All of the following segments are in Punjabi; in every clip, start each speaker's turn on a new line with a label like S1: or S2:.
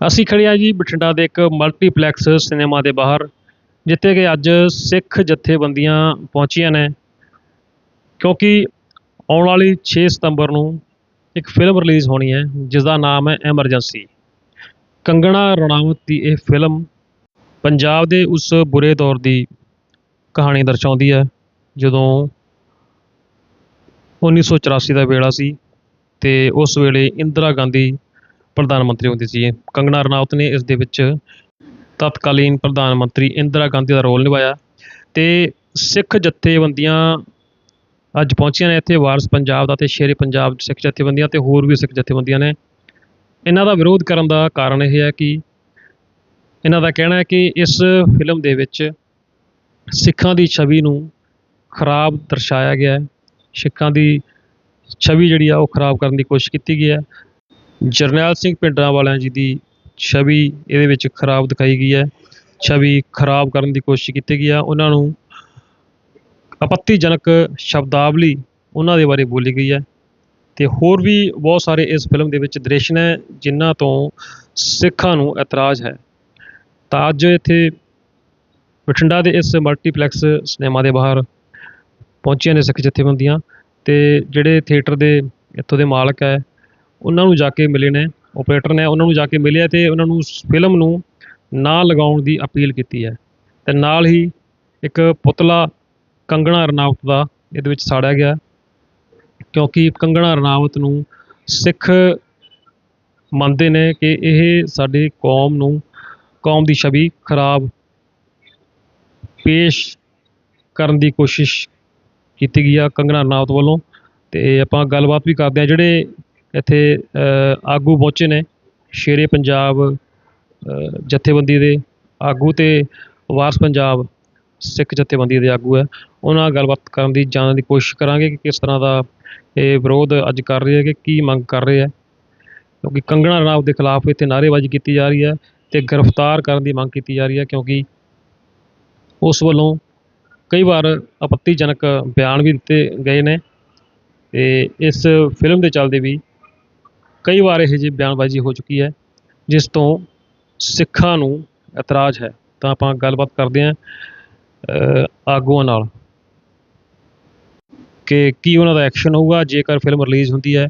S1: ਅਸੀਂ ਖੜੇ ਆ ਜੀ ਬਠਿੰਡਾ ਦੇ ਇੱਕ ਮਲਟੀਪਲੈਕਸ ਸਿਨੇਮਾ ਦੇ ਬਾਹਰ, ਜਿੱਥੇ ਕਿ ਅੱਜ ਸਿੱਖ ਜਥੇਬੰਦੀਆਂ ਪਹੁੰਚੀਆਂ ਨੇ। ਕਿਉਂਕਿ ਆਉਣ ਵਾਲੀ 6 ਸਤੰਬਰ ਨੂੰ ਇੱਕ ਫਿਲਮ ਰਿਲੀਜ਼ ਹੋਣੀ ਹੈ ਜਿਸ ਦਾ ਨਾਮ ਹੈ ਐਮਰਜੈਂਸੀ ਕੰਗਣਾ ਰਣਾਵਤ ਦੀ ਇਹ ਫਿਲਮ ਪੰਜਾਬ ਦੇ ਉਸ ਬੁਰੇ ਦੌਰ ਦੀ ਕਹਾਣੀ ਦਰਸਾਉਂਦੀ ਹੈ, ਜਦੋਂ 1984 ਦਾ ਵੇਲਾ ਸੀ ਤੇ ਉਸ ਵੇਲੇ ਇੰਦਰਾ ਗਾਂਧੀ ਪ੍ਰਧਾਨ ਮੰਤਰੀ ਹੁੰਦੇ ਸੀ। ਕੰਗਣਾ ਰਣਾਵਤ ਨੇ ਇਸ ਦੇ ਵਿੱਚ ਤਤਕਾਲੀਨ ਪ੍ਰਧਾਨ ਮੰਤਰੀ ਇੰਦਰਾ ਗਾਂਧੀ ਦਾ ਰੋਲ ਨਿਭਾਇਆ ਤੇ ਸਿੱਖ ਜਥੇਬੰਦੀਆਂ ਅੱਜ ਪਹੁੰਚੀਆਂ ਨੇ ਇੱਥੇ ਵਾਰਸ ਪੰਜਾਬ ਦਾ ਤੇ ਸ਼ੇਰੇ ਪੰਜਾਬ ਸਿੱਖ ਜਥੇਬੰਦੀਆਂ ਤੇ ਹੋਰ ਵੀ ਸਿੱਖ ਜਥੇਬੰਦੀਆਂ ਨੇ। ਇਹਨਾਂ ਦਾ ਵਿਰੋਧ ਕਰਨ ਦਾ ਕਾਰਨ ਇਹ ਹੈ ਕਿ ਇਹਨਾਂ ਦਾ ਕਹਿਣਾ ਹੈ ਕਿ ਇਸ ਫਿਲਮ ਦੇ ਵਿੱਚ ਸਿੱਖਾਂ ਦੀ ਛਵੀ ਨੂੰ ਖਰਾਬ ਦਰਸਾਇਆ ਗਿਆ ਹੈ। ਸਿੱਖਾਂ ਦੀ ਛਵੀ ਜਿਹੜੀ ਆ ਉਹ ਖਰਾਬ ਕਰਨ ਦੀ ਕੋਸ਼ਿਸ਼ ਕੀਤੀ ਗਈ ਹੈ। ਜਰਨੈਲ ਸਿੰਘ ਭਿੰਡਰਾਂ ਵਾਲਿਆਂ ਜੀ ਦੀ ਛਵੀ ਇਹਦੇ ਵਿੱਚ ਖਰਾਬ ਦਿਖਾਈ ਗਈ ਹੈ। ਛਵੀ ਖਰਾਬ ਕਰਨ ਦੀ ਕੋਸ਼ਿਸ਼ ਕੀਤੀ ਗਈ ਆ ਉਹਨਾਂ ਨੂੰ ਆਪੱਤੀਜਨਕ ਸ਼ਬਦਾਵਲੀ ਉਹਨਾਂ ਦੇ ਬਾਰੇ ਬੋਲੀ ਗਈ ਹੈ। ਤੇ ਹੋਰ ਵੀ ਬਹੁਤ ਸਾਰੇ ਇਸ ਫਿਲਮ ਦੇ ਵਿੱਚ ਦ੍ਰਿਸ਼ ਨੇ, ਜਿਨ੍ਹਾਂ ਤੋਂ ਸਿੱਖਾਂ ਨੂੰ ਇਤਰਾਜ਼ ਹੈ। ਤਾਂ ਅੱਜ ਇੱਥੇ ਬਠਿੰਡਾ ਦੇ ਇਸ ਮਲਟੀਪਲੈਕਸ ਸਿਨੇਮਾ ਦੇ ਬਾਹਰ ਪਹੁੰਚੀਆਂ ਨੇ ਸਿੱਖ ਜਥੇਬੰਦੀਆਂ। ਤੇ ਜਿਹੜੇ ਥੀਏਟਰ ਦੇ ਇੱਥੋਂ ਦੇ ਮਾਲਕ ਹੈ ਉਹਨਾਂ ਨੂੰ ਜਾ ਕੇ ਮਿਲੇ ਨੇ ਆਪਰੇਟਰ ਨੇ ਉਹਨਾਂ ਨੂੰ ਜਾ ਕੇ ਮਿਲਿਆ ਤੇ ਉਹਨਾਂ ਨੂੰ ਫਿਲਮ ਨੂੰ ਨਾ ਲਗਾਉਣ ਦੀ ਅਪੀਲ ਕੀਤੀ ਹੈ। ਤੇ ਨਾਲ ਹੀ ਇੱਕ ਪੁਤਲਾ ਕੰਗਣਾ ਰਣਾਵਤ ਦਾ ਇਹਦੇ ਵਿੱਚ ਸਾੜਿਆ ਗਿਆ, ਕਿਉਂਕਿ ਕੰਗਣਾ ਰਣਾਵਤ ਨੂੰ ਸਿੱਖ ਮੰਨਦੇ ਨੇ ਕਿ ਇਹ ਸਾਡੇ ਕੌਮ ਨੂੰ, ਕੌਮ ਦੀ ਛਵੀ ਖਰਾਬ ਪੇਸ਼ ਕਰਨ ਦੀ ਕੋਸ਼ਿਸ਼ ਕੀਤੀ ਗਈ ਆ ਕੰਗਣਾ ਰਣਾਵਤ ਵੱਲੋਂ। ਤੇ ਆਪਾਂ ਗੱਲਬਾਤ ਵੀ ਕਰਦੇ ਆ ਜਿਹੜੇ ਇੱਥੇ ਆਗੂ ਪਹੁੰਚੇ ਨੇ ਸ਼ੇਰੇ ਪੰਜਾਬ ਅ, ਜਥੇਬੰਦੀ ਦੇ ਆਗੂ ਤੇ ਵਾਰਸ ਪੰਜਾਬ ਸਿੱਖ ਜਥੇਬੰਦੀ ਦੇ ਆਗੂ ਹੈ। ਉਹਨਾਂ ਨਾਲ ਗੱਲਬਾਤ ਕਰਨ ਦੀ ਜਾਣਨ ਦੀ ਕੋਸ਼ਿਸ਼ ਕਰਾਂਗੇ ਕਿ ਕਿਸ ਤਰ੍ਹਾਂ ਦਾ ਇਹ ਵਿਰੋਧ ਅੱਜ ਕਰ ਰਹੇ ਹੈ ਕਿ ਕੀ ਮੰਗ ਕਰ ਰਹੇ ਹੈ। ਕਿਉਂਕਿ ਕੰਗਣਾ ਰਣਾਵਤ ਦੇ ਖਿਲਾਫ ਇੱਥੇ ਨਾਅਰੇਬਾਜ਼ੀ ਕੀਤੀ ਜਾ ਰਹੀ ਹੈ ਤੇ ਗ੍ਰਿਫਤਾਰ ਕਰਨ ਦੀ ਮੰਗ ਕੀਤੀ ਜਾ ਰਹੀ ਹੈ ਕਿਉਂਕਿ ਉਸ ਵੱਲੋਂ ਕਈ ਵਾਰ ਆਪੱਤੀਜਨਕ ਬਿਆਨ ਵੀ ਦਿੱਤੇ ਗਏ ਨੇ ਤੇ ਇਸ ਫਿਲਮ ਦੇ ਚੱਲਦੇ ਵੀ ਕਈ ਵਾਰ ਇਹੋ ਜਿਹੀ ਬਿਆਨਬਾਜ਼ੀ ਹੋ ਚੁੱਕੀ ਹੈ, ਜਿਸ ਤੋਂ ਸਿੱਖਾਂ ਨੂੰ ਇਤਰਾਜ਼ ਹੈ। ਤਾਂ ਆਪਾਂ ਗੱਲਬਾਤ ਕਰਦੇ ਹਾਂ ਆਗੂਆਂ ਨਾਲ। ਕਿ ਕੀ ਉਹਨਾਂ ਦਾ ਐਕਸ਼ਨ ਹੋਊਗਾ? ਜੇਕਰ ਫਿਲਮ ਰਿਲੀਜ਼ ਹੁੰਦੀ ਹੈ,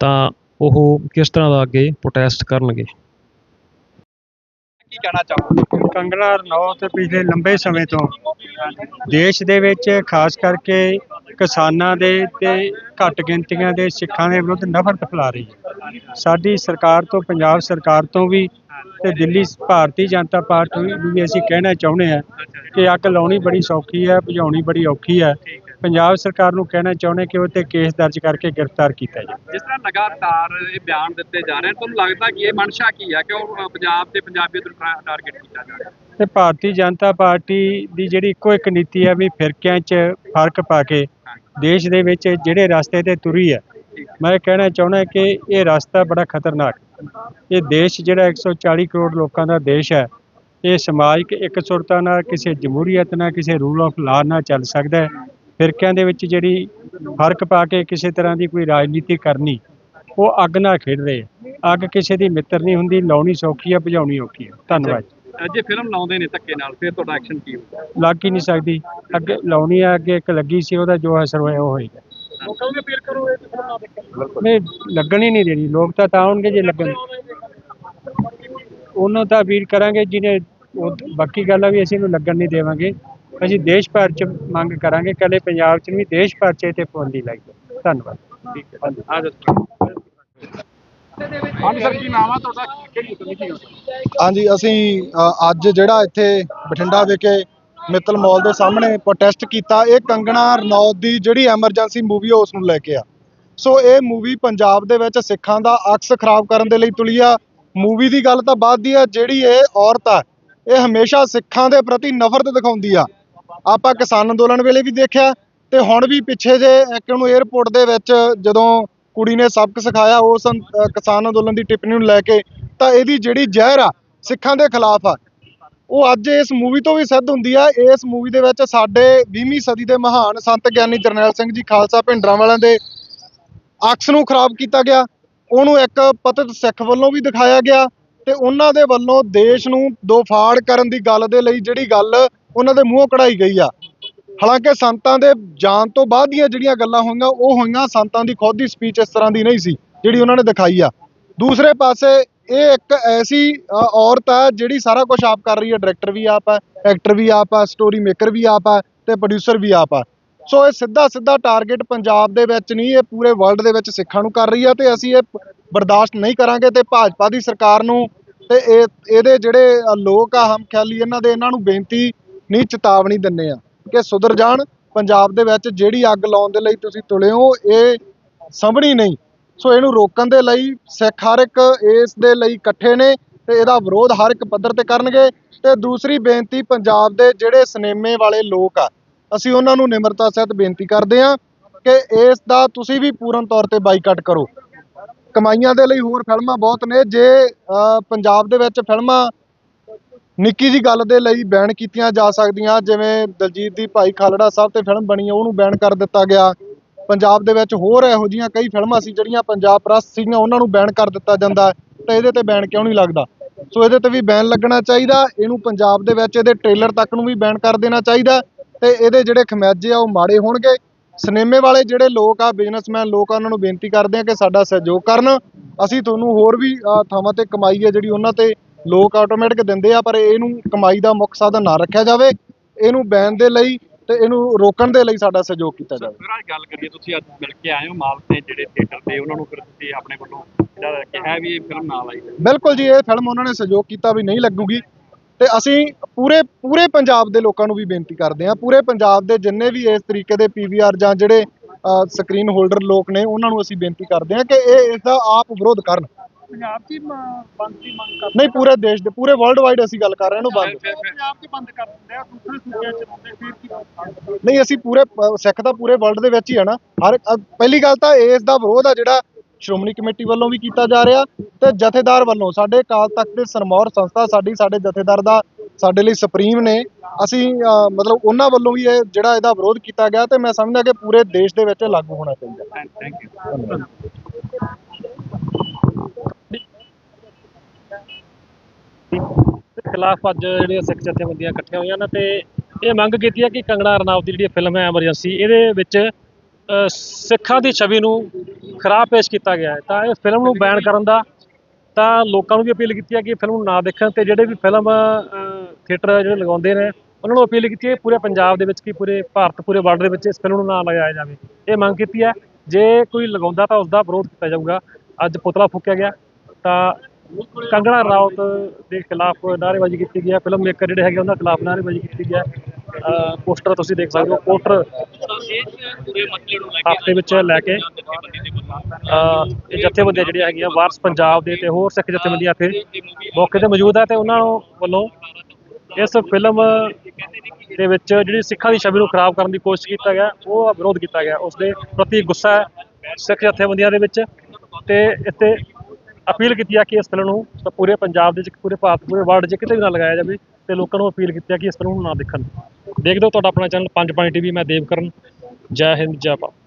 S1: ਤਾਂ ਉਹ ਕਿਸ ਤਰ੍ਹਾਂ ਦਾ ਅੱਗੇ ਪ੍ਰੋਟੈਸਟ ਕਰਨਗੇ?
S2: ਕਹਿਣਾ ਚਾਹੋਗੇ?
S3: ਕੰਗਣਾ ਰਣੌਤ ਪਿਛਲੇ ਲੰਬੇ ਸਮੇਂ ਤੋਂ ਦੇਸ਼ ਦੇ ਵਿੱਚ ਖਾਸ ਕਰਕੇ ਕਿਸਾਨਾਂ ਦੇ ਤੇ ਘੱਟ ਗਿਣਤੀਆਂ ਦੇ ਸਿੱਖਾਂ ਦੇ ਵਿਰੁੱਧ ਨਫ਼ਰਤ ਫੈਲਾ ਰਹੀ ਹੈ। ਸਾਡੀ ਸਰਕਾਰ ਤੋਂ, ਪੰਜਾਬ ਸਰਕਾਰ ਤੋਂ ਵੀ ਤੇ ਦਿੱਲੀ ਭਾਰਤੀ ਜਨਤਾ ਪਾਰਟੀ ਨੂੰ ਵੀ ਅਸੀਂ ਕਹਿਣਾ ਚਾਹੁੰਦੇ ਹਾਂ ਕਿ ਅੱਗ ਲਾਉਣੀ ਬੜੀ ਸੌਖੀ ਹੈ, ਬੁਝਾਉਣੀ ਬੜੀ ਔਖੀ ਹੈ। ਪੰਜਾਬ ਸਰਕਾਰ ਨੂੰ ਕਹਿਣਾ ਚਾਹੁੰਦੇ ਕਿ ਉਹ ਤੇ ਕੇਸ ਦਰਜ ਕਰਕੇ ਗ੍ਰਿਫਤਾਰ ਕੀਤਾ ਜਾਵੇ।
S2: ਜਿਸ ਤਰ੍ਹਾਂ ਲਗਾਤਾਰ ਇਹ ਬਿਆਨ ਦਿੱਤੇ ਜਾ ਰਹੇ ਹਨ ਤੁਹਾਨੂੰ ਲੱਗਦਾ ਕਿ ਇਹ ਮਨਸ਼ਾ ਕੀ ਹੈ ਕਿ ਉਹ ਪੰਜਾਬ ਤੇ ਪੰਜਾਬੀਅਤ ਨੂੰ ਟਾਰਗੇਟ ਕੀਤਾ ਜਾ ਰਿਹਾ?
S3: ਤੇ ਭਾਰਤੀ ਜਨਤਾ ਪਾਰਟੀ ਦੀ ਜਿਹੜੀ ਇੱਕੋ ਇੱਕ ਨੀਤੀ ਹੈ ਵੀ ਫਿਰਕਿਆਂ 'ਚ ਫ਼ਰਕ ਪਾ ਕੇ ਦੇਸ਼ ਦੇ ਵਿੱਚ ਜਿਹੜੇ ਰਸਤੇ ਤੇ ਤੁਰੀ ਹੈ ਮੈਂ ਕਹਿਣਾ ਚਾਹੁੰਦਾ ਕਿ ਇਹ ਰਸਤਾ ਬੜਾ ਖਤਰਨਾਕ। ਇਹ ਦੇਸ਼ ਜਿਹੜਾ 140 ਕਰੋੜ ਲੋਕਾਂ ਦਾ ਦੇਸ਼ ਹੈ ਇਹ ਸਮਾਜਿਕ ਇਕਸੁਰਤਾ ਨਾਲ ਕਿਸੇ ਜਮਹੂਰੀਅਤ ਨਾਲ ਕਿਸੇ ਰੂਲ ਆਫ ਲਾ ਨਾਲ ਚੱਲ ਸਕਦਾ ਹੈ। ਫਿਰਕਿਆਂ ਦੇ ਵਿੱਚ ਜਿਹੜੀ ਫ਼ਰਕ ਪਾ ਕੇ ਕਿਸੇ ਤਰ੍ਹਾਂ ਦੀ ਕੋਈ ਰਾਜਨੀਤੀ ਕਰਨੀ ਉਹ ਅੱਗ ਨਾਲ ਖੇਡ ਰਹੇ ਆ। ਅੱਗ ਕਿਸੇ ਦੀ ਮਿੱਤਰ ਨਹੀਂ ਹੁੰਦੀ ਲਾਉਣੀ ਸੌਖੀ ਹੈ ਬੁਝਾਉਣੀ ਔਖੀ ਹੈ ਧੰਨਵਾਦ
S2: ਜੇ। ਫਿਲਮ ਲਾਉਂਦੇ ਨੇ ਧੱਕੇ ਨਾਲ ਫਿਰ ਤੁਹਾਡਾ ਐਕਸ਼ਨ ਕੀ ਹੋਊਗਾ?
S3: ਲੱਗ ਹੀ ਨਹੀਂ ਸਕਦੀ। ਅੱਗੇ ਲਾਉਣੀ ਆ ਅੱਗੇ ਇੱਕ ਲੱਗੀ ਸੀ ਉਹਦਾ ਜੋ ਅਸਰ ਹੋਇਆ ਉਹ ਹੋਏਗਾ।
S2: ਲੋਕਾਂ ਨੂੰ ਅਪੀਲ ਕਰੋਗੇ ਕਿ ਫਿਲਮ ਨਾ ਦੇਖਣ
S3: ਨਹੀਂ ਲੱਗਣ ਹੀ ਨਹੀਂ ਦੇਣੀ। ਲੋਕ ਤਾਂ ਤਾਂ ਆਉਣਗੇ ਜੇ ਲੱਗਣ। ਉਹਨੂੰ ਤਾਂ ਅਪੀਲ ਕਰਾਂਗੇ ਜਿਹਨੇ ਬਾਕੀ ਗੱਲ ਆ ਵੀ ਅਸੀਂ ਇਹਨੂੰ ਲੱਗਣ ਨਹੀਂ ਦੇਵਾਂਗੇ। ਅਸੀਂ ਦੇਸ਼ ਭਰ ਚ ਮੰਗ ਕਰਾਂਗੇ ਕੱਲੇ ਪੰਜਾਬ ਚ ਨਹੀਂ ਦੇਸ਼ ਭਰ ਚ ਇਹ ਤੇ ਪਾਬੰਦੀ ਲਾਈ ਜਾਵੇ। ਧੰਨਵਾਦ।
S2: ਠੀਕ ਹੈ ਆ ਜਾਓ। ਹਾਂਜੀ ਸਰ ਕੀ ਨਾਮ ਆ ਤੁਹਾਡਾ? ਕਿਹੜੀ ਕਮੇਟੀ ਹੋ
S4: ਹਾਂਜੀ ਅਸੀਂ ਅ, ਅੱਜ ਜਿਹੜਾ ਇੱਥੇ ਬਠਿੰਡਾ ਵਿਖੇ ਮਿੱਤਲ ਮਾਲ ਦੇ ਸਾਹਮਣੇ ਪ੍ਰੋਟੈਸਟ ਕੀਤਾ ਇਹ ਕੰਗਣਾ ਰਣੌਤ ਦੀ ਜਿਹੜੀ ਐਮਰਜੈਂਸੀ ਮੂਵੀ ਆ ਉਸ ਨੂੰ ਲੈ ਕੇ ਆ। ਸੋ ਇਹ ਮੂਵੀ ਪੰਜਾਬ ਦੇ ਵਿੱਚ ਸਿੱਖਾਂ ਦਾ ਅਕਸ ਖਰਾਬ ਕਰਨ ਦੇ ਲਈ ਤੁਲੀ ਆ। ਮੂਵੀ ਦੀ ਗੱਲ ਤਾਂ ਬਾਅਦ ਦੀ ਆ ਜਿਹੜੀ ਇਹ ਔਰਤ ਆ ਇਹ ਹਮੇਸ਼ਾ ਸਿੱਖਾਂ ਦੇ ਪ੍ਰਤੀ ਨਫ਼ਰਤ ਦਿਖਾਉਂਦੀ ਆ। ਆਪਾਂ ਕਿਸਾਨ ਅੰਦੋਲਨ ਵੇਲੇ ਵੀ ਦੇਖਿਆ ਤੇ ਹੁਣ ਵੀ ਪਿੱਛੇ ਜੇ ਇੱਕ ਨੂੰ 에ਅਰਪੋਰਟ ਦੇ ਵਿੱਚ ਜਦੋਂ ਕੁੜੀ ਨੇ ਸਬਕ ਸਿਖਾਇਆ ਉਸ ਕਿਸਾਨ ਅੰਦੋਲਨ ਦੀ ਟਿੱਪਣੀ ਨੂੰ ਲੈ ਕੇ, ਤਾਂ ਇਹਦੀ ਜਿਹੜੀ ਜ਼ਹਿਰ ਆ, ਸਿੱਖਾਂ ਦੇ ਖਿਲਾਫ ਆ। ਉਹ ਅੱਜ ਇਸ ਮੂਵੀ ਤੋਂ ਵੀ ਸਿੱਧ ਹੁੰਦੀ ਆ। ਇਸ ਮੂਵੀ ਦੇ ਵਿੱਚ ਸਾਡੇ 20ਵੀਂ ਸਦੀ ਦੇ ਮਹਾਨ ਸੰਤ ਗਿਆਨੀ ਜਰਨੈਲ ਸਿੰਘ ਜੀ ਖਾਲਸਾ ਭਿੰਡਰਾਂ ਵਾਲਿਆਂ ਦੇ ਅਕਸ ਨੂੰ ਖਰਾਬ ਕੀਤਾ ਗਿਆ। ਉਹਨੂੰ ਇੱਕ ਪਤਿਤ ਸਿੱਖ ਵੱਲੋਂ ਵੀ ਦਿਖਾਇਆ ਗਿਆ ਤੇ ਉਹਨਾਂ ਦੇ ਵੱਲੋਂ ਦੇਸ਼ ਨੂੰ ਦੋ ਫਾੜ ਕਰਨ ਦੀ ਗੱਲ ਦੇ ਲਈ ਜਿਹੜੀ ਗੱਲ ਉਹਨਾਂ ਦੇ ਮੂੰਹੋਂ ਕਢਾਈ ਗਈ ਆ। ਹਾਲਾਂਕਿ ਸੰਤਾਂ ਦੇ ਜਾਣ ਤੋਂ ਬਾਅਦ ਦੀਆਂ ਜਿਹੜੀਆਂ ਗੱਲਾਂ ਹੋਈਆਂ, ਉਹ ਹੋਈਆਂ ਸੰਤਾਂ ਦੀ ਖੁਦ ਦੀ ਸਪੀਚ ਇਸ ਤਰ੍ਹਾਂ ਦੀ ਨਹੀਂ ਸੀ, ਜਿਹੜੀ ਉਹਨਾਂ ਨੇ ਦਿਖਾਈ ਆ। ਦੂਸਰੇ ਪਾਸੇ ਇਹ ਇੱਕ ਐਸੀ ਔਰਤ ਹੈ ਜਿਹੜੀ ਸਾਰਾ ਕੁਝ ਆਪ ਕਰ ਰਹੀ ਹੈ ਡਾਇਰੈਕਟਰ ਵੀ ਆਪ ਹੈ ਐਕਟਰ ਵੀ ਆਪ ਹੈ ਸਟੋਰੀ ਮੇਕਰ ਵੀ ਆਪ ਹੈ ਤੇ ਪ੍ਰੋਡਿਊਸਰ ਵੀ ਆਪ ਹੈ ਸੋ ਇਹ ਸਿੱਧਾ ਸਿੱਧਾ ਟਾਰਗੇਟ ਪੰਜਾਬ ਦੇ ਵਿੱਚ ਨਹੀਂ, ਇਹ ਪੂਰੇ ਵਰਲਡ ਦੇ ਵਿੱਚ ਸਿੱਖਾਂ ਨੂੰ ਕਰ ਰਹੀ ਆ ਤੇ ਅਸੀਂ ਇਹ ਬਰਦਾਸ਼ਤ ਨਹੀਂ ਕਰਾਂਗੇ ਤੇ ਭਾਜਪਾ ਦੀ ਸਰਕਾਰ ਨੂੰ ਤੇ ਇਹ, ਇਹਦੇ ਜਿਹੜੇ ਲੋਕ ਆ, ਹਮਖਿਆਲੀ, ਇਹਨਾਂ ਦੇ ਇਹਨਾਂ ਨੂੰ ਬੇਨਤੀ ਨਹੀਂ ਚੇਤਾਵਨੀ ਦਿੰਨੇ ਆ ਕਿ ਸੁਧਰ ਜਾਣ ਪੰਜਾਬ ਦੇ ਵਿੱਚ ਜਿਹੜੀ ਅੱਗ ਲਾਉਣ ਦੇ ਲਈ ਤੁਸੀਂ ਤੁਲੇ ਹੋ ਇਹ ਸੰਭਣੀ ਨਹੀਂ। ਸੋ ਇਹਨੂੰ ਰੋਕਣ ਦੇ ਲਈ ਸਿੱਖ ਹਰ ਇੱਕ ਇਸ ਦੇ ਲਈ ਇਕੱਠੇ ਨੇ ਤੇ ਇਹਦਾ ਵਿਰੋਧ ਹਰ ਇੱਕ ਪੱਧਰ ਤੇ ਕਰਨਗੇ। ਤੇ ਦੂਸਰੀ ਬੇਨਤੀ ਪੰਜਾਬ ਦੇ ਜਿਹੜੇ ਸਿਨੇਮੇ ਵਾਲੇ ਲੋਕ ਆ ਅਸੀਂ ਉਹਨਾਂ ਨੂੰ ਨਿਮਰਤਾ ਸਹਿਤ ਬੇਨਤੀ ਕਰਦੇ ਹਾਂ ਕਿ ਇਸ ਦਾ ਤੁਸੀਂ ਵੀ ਪੂਰਨ ਤੌਰ ਤੇ ਬਾਈਕਾਟ ਕਰੋ। ਕਮਾਈਆਂ ਦੇ ਲਈ ਹੋਰ ਫਿਲਮਾਂ ਬਹੁਤ ਨੇ ਜੇ ਅ, ਪੰਜਾਬ ਦੇ ਵਿੱਚ ਫਿਲਮਾਂ ਨਿੱਕੀ ਜੀ ਗੱਲ ਦੇ ਲਈ ਬੈਨ ਕੀਤੀਆਂ ਜਾ ਸਕਦੀਆਂ, ਜਿਵੇਂ ਦਲਜੀਤ ਦੀ ਭਾਈ ਖਾਲੜਾ ਸਾਹਿਬ ਤੇ ਫਿਲਮ ਬਣੀ ਹੈ ਉਹਨੂੰ ਬੈਨ ਕਰ ਦਿੱਤਾ ਗਿਆ। ਪੰਜਾਬ ਦੇ ਵਿੱਚ ਹੋਰ ਇਹੋ ਜਿਹੀਆਂ ਕਈ ਫਿਲਮਾਂ ਸੀ, ਜਿਹੜੀਆਂ ਪੰਜਾਬ ਪ੍ਰਸਤ ਸੀਗੀਆਂ ਉਹਨਾਂ ਨੂੰ ਬੈਨ ਕਰ ਦਿੱਤਾ ਜਾਂਦਾ ਤਾਂ ਇਹਦੇ ਤੇ ਬੈਨ ਕਿਉਂ ਨਹੀਂ ਲੱਗਦਾ? ਸੋ ਇਹਦੇ ਤੇ ਵੀ ਬੈਨ ਲੱਗਣਾ ਚਾਹੀਦਾ, ਇਹਨੂੰ ਪੰਜਾਬ ਦੇ ਵਿੱਚ ਇਹਦੇ ਟ੍ਰੇਲਰ ਤੱਕ ਨੂੰ ਵੀ ਬੈਨ ਕਰ ਦੇਣਾ ਚਾਹੀਦਾ, ਤੇ ਇਹਦੇ ਜਿਹੜੇ ਖਮਿਆਜੇ ਆ, ਉਹ ਮਾੜੇ ਹੋਣਗੇ। ਸਿਨੇਮੇ ਵਾਲੇ ਜਿਹੜੇ ਲੋਕ ਆ, ਬਿਜ਼ਨਸਮੈਨ ਲੋਕ ਆ, ਉਹਨਾਂ ਨੂੰ ਬੇਨਤੀ ਕਰਦੇ ਆ ਕਿ ਸਾਡਾ ਸਹਿਯੋਗ ਕਰਨ। ਅਸੀਂ ਤੁਹਾਨੂੰ ਹੋਰ ਵੀ ਥਾਵਾਂ ਤੇ ਕਮਾਈ ਹੈ ਜਿਹੜੀ ਉਹਨਾਂ ਤੇ ਲੋਕ ਆਟੋਮੈਟਿਕ ਦਿੰਦੇ ਆ ਪਰ ਇਹਨੂੰ ਕਮਾਈ ਦਾ ਮੁੱਖ ਸਾਧਨ ਨਾ ਰੱਖਿਆ ਜਾਵੇ ਇਹਨੂੰ ਬੈਨ ਦੇ ਲਈ ਤੇ ਇਹਨੂੰ ਰੋਕਣ ਦੇ ਲਈ ਸਾਡਾ ਸਹਿਯੋਗ ਕੀਤਾ ਜਾਵੇ।
S2: ਸਰ ਅੱਜ ਗੱਲ ਕਰੀਏ ਤੁਸੀਂ ਅੱਜ ਮਿਲ ਕੇ ਆਏ ਹੋ ਮਾਲ ਤੇ ਜਿਹੜੇ ਥੀਏਟਰ ਤੇ ਉਹਨਾਂ ਨੂੰ ਫਿਰ ਤੁਸੀਂ ਆਪਣੇ ਵੱਲੋਂ ਜਿਹੜਾ ਕਿਹਾ ਵੀ ਇਹ ਫਿਲਮ ਨਾਲ ਆਈ
S4: ਬਿਲਕੁਲ ਜੀ ਇਹ ਫਿਲਮ ਉਹਨਾਂ ਨੇ ਸਹਿਯੋਗ ਕੀਤਾ ਵੀ ਨਹੀਂ ਲੱਗੂਗੀ। ਤੇ ਅਸੀਂ ਪੂਰੇ ਪੂਰੇ ਪੰਜਾਬ ਦੇ ਲੋਕਾਂ ਨੂੰ ਵੀ ਬੇਨਤੀ ਕਰਦੇ ਹਾਂ ਪੂਰੇ ਪੰਜਾਬ ਦੇ ਜਿੰਨੇ ਵੀ ਇਸ ਤਰੀਕੇ ਦੇ ਪੀਵੀਆਰ ਜਾਂ ਜਿਹੜੇ ਸਕਰੀਨ ਹੋਲਡਰ ਲੋਕ ਨੇ ਉਹਨਾਂ ਨੂੰ ਅਸੀਂ ਬੇਨਤੀ ਕਰਦੇ ਹਾਂ ਕਿ ਇਹ ਇਸ ਦਾ ਆਪ ਵਿਰੋਧ ਕਰਨ।
S3: ਪੰਜਾਬ ਦੀ ਬੰਦ ਦੀ ਮੰਗ ਕਰ
S4: ਨਹੀਂ ਪੂਰੇ ਦੇਸ਼ ਦੇ ਪੂਰੇ ਵਰਲਡ ਵਾਈਡ ਅਸੀਂ ਗੱਲ ਕਰ ਰਹੇ ਹਾਂ ਇਹਨੂੰ ਬੰਦ।
S2: ਫਿਰ-
S3: ਪੰਜਾਬ ਦੀ ਬੰਦ ਕਰ ਦਿੰਦੇ ਆ ਦੂਸਰੇ ਸੂਬਿਆਂ ਚ ਹੁੰਦੇ ਫਿਰ ਕੀ
S4: ਨਹੀਂ ਅਸੀਂ ਪੂਰੇ ਅ, ਸਿੱਖ ਤਾਂ ਪੂਰੇ ਵਰਲਡ ਦੇ ਵਿੱਚ ਹੀ ਆ ਨਾ। ਹਰ ਅ, ਪਹਿਲੀ ਗੱਲ ਤਾਂ ਇਸ ਦਾ ਵਿਰੋਧ ਆ ਜਿਹੜਾ ਸ਼੍ਰੋਮਣੀ ਕਮੇਟੀ ਵੱਲੋਂ ਵੀ ਕੀਤਾ ਜਾ ਰਿਹਾ ਤੇ ਜਥੇਦਾਰ ਵੱਲੋਂ। ਸਾਡੇ ਅਕਾਲ ਤਖਤ ਦੇ ਸਰਮੌਰ ਸੰਸਥਾ ਸਾਡੀ ਸਾਡੇ ਜਥੇਦਾਰ ਦਾ ਸਾਡੇ ਲਈ ਸੁਪਰੀਮ ਨੇ। ਅਸੀਂ ਅ, ਮਤਲਬ ਉਹਨਾਂ ਵੱਲੋਂ ਵੀ ਇਹ ਜਿਹੜਾ ਇਹਦਾ ਵਿਰੋਧ ਕੀਤਾ ਗਿਆ ਤੇ ਮੈਂ ਸਮਝਦਾ ਕਿ ਪੂਰੇ ਦੇਸ਼ ਦੇ ਵਿੱਚ ਇਹ ਲਾਗੂ ਹੋਣਾ ਚਾਹੀਦਾ।
S2: ਥੈਂਕ ਯੂ
S1: ਖਿਲਾਫ ਅੱਜ ਜਿਹੜੀਆਂ ਸਿੱਖ ਜਥੇਬੰਦੀਆਂ ਇਕੱਠੀਆਂ ਹੋਈਆਂ ਨੇ ਤੇ ਇਹ ਮੰਗ ਕੀਤੀ ਹੈ ਕਿ ਕੰਗਣਾ ਰਣਾਵਤ ਦੀ ਜਿਹੜੀ ਫਿਲਮ ਹੈ ਐਮਰਜੈਂਸੀ, ਇਹਦੇ ਵਿੱਚ ਸਿੱਖਾਂ ਦੀ ਛਵੀ ਨੂੰ ਖਰਾਬ ਪੇਸ਼ ਕੀਤਾ ਗਿਆ ਹੈ। ਤਾਂ ਇਹ ਫਿਲਮ ਨੂੰ ਬੈਨ ਕਰਨ ਦਾ ਤਾਂ ਲੋਕਾਂ ਨੂੰ ਵੀ ਅਪੀਲ ਕੀਤੀ ਹੈ ਕਿ ਫਿਲਮ ਨੂੰ ਨਾ ਦੇਖਣ ਤੇ ਜਿਹੜੇ ਵੀ ਫਿਲਮ ਥੀਏਟਰ ਜਿਹੜੇ ਲਗਾਉਂਦੇ ਨੇ, ਉਹਨਾਂ ਨੂੰ ਅਪੀਲ ਕੀਤੀ ਹੈ ਪੂਰੇ ਪੰਜਾਬ ਦੇ ਵਿੱਚ ਕੀ ਪੂਰੇ ਭਾਰਤ, ਪੂਰੇ ਵਰਲਡ ਦੇ ਵਿੱਚ ਇਸ ਫਿਲਮ ਨੂੰ ਨਾ ਲਗਾਇਆ ਜਾਵੇ। ਇਹ ਮੰਗ ਕੀਤੀ ਹੈ। ਜੇ ਕੋਈ ਲਗਾਉਂਦਾ ਤਾਂ ਉਸ ਦਾ ਵਿਰੋਧ ਕੀਤਾ ਜਾਊਗਾ। ਅੱਜ ਪੁਤਲਾ ਫੂਕਿਆ ਗਿਆ ਤਾਂ ਕੰਗਣਾ ਰਾਉਤ ਦੇ ਖਿਲਾਫ ਨਾਅਰੇਬਾਜ਼ੀ ਕੀਤੀ ਗਈ ਹੈ। ਫਿਲਮ ਮੇਕਰ ਜਿਹੜੇ ਹੈਗੇ, ਉਹਨਾਂ ਖਿਲਾਫ ਨਾਅਰੇਬਾਜ਼ੀ ਕੀਤੀ ਗਈ ਹੈ। ਪੋਸਟਰ ਤੁਸੀਂ ਦੇਖ ਸਕਦੇ ਹੋ। ਪੋਸਟਰ ਹਫ਼ਤੇ ਵਿੱਚ ਲੈ ਕੇ ਇਹ ਜਥੇਬੰਦੀਆਂ ਜਿਹੜੀਆਂ ਹੈਗੀਆਂ, ਵਾਰਸ ਪੰਜਾਬ ਦੇ ਤੇ ਹੋਰ ਸਿੱਖ ਜਥੇਬੰਦੀਆਂ ਇੱਥੇ ਮੌਕੇ ਤੇ ਮੌਜੂਦ ਹੈ ਤੇ ਉਹਨਾਂ ਵੱਲੋਂ ਇਸ ਫਿਲਮ ਦੇ ਵਿੱਚ ਜਿਹੜੀ ਸਿੱਖਾਂ ਦੀ ਛਵੀ ਨੂੰ ਖਰਾਬ ਕਰਨ ਦੀ ਕੋਸ਼ਿਸ਼ ਕੀਤਾ ਗਿਆ, ਉਹ ਵਿਰੋਧ ਕੀਤਾ ਗਿਆ। ਉਸ ਦੇ ਪ੍ਰਤੀ ਗੁੱਸਾ ਹੈ ਸਿੱਖ ਜਥੇਬੰਦੀਆਂ ਦੇ ਵਿੱਚ ਤੇ ਇੱਥੇ ਅਪੀਲ ਕੀਤੀ ਹੈ ਕਿ ਇਸ ਫਿਲਮ ਨੂੰ ਤਾਂ ਪੂਰੇ ਪੰਜਾਬ ਦੇ ਵਿੱਚ, ਪੂਰੇ ਭਾਰਤ, ਪੂਰੇ ਵਰਲਡ 'ਚ ਕਿਤੇ ਵੀ ਨਾ ਲਗਾਇਆ ਜਾਵੇ ਤੇ ਲੋਕਾਂ ਨੂੰ ਅਪੀਲ ਕੀਤੀ ਹੈ ਕਿ ਇਸ ਫਿਲਮ ਨੂੰ ਨਾ ਦੇਖਣ। ਦੇਖਦੇ ਹੋ ਤੁਹਾਡਾ ਆਪਣਾ ਚੈਨਲ ਪੰਜ ਪੰਜ ਟੀਵੀ ਮੈਂ ਦੇਵਕਰਨ ਜੈ ਹਿੰਦ, ਜੈ ਭਾਰਤ।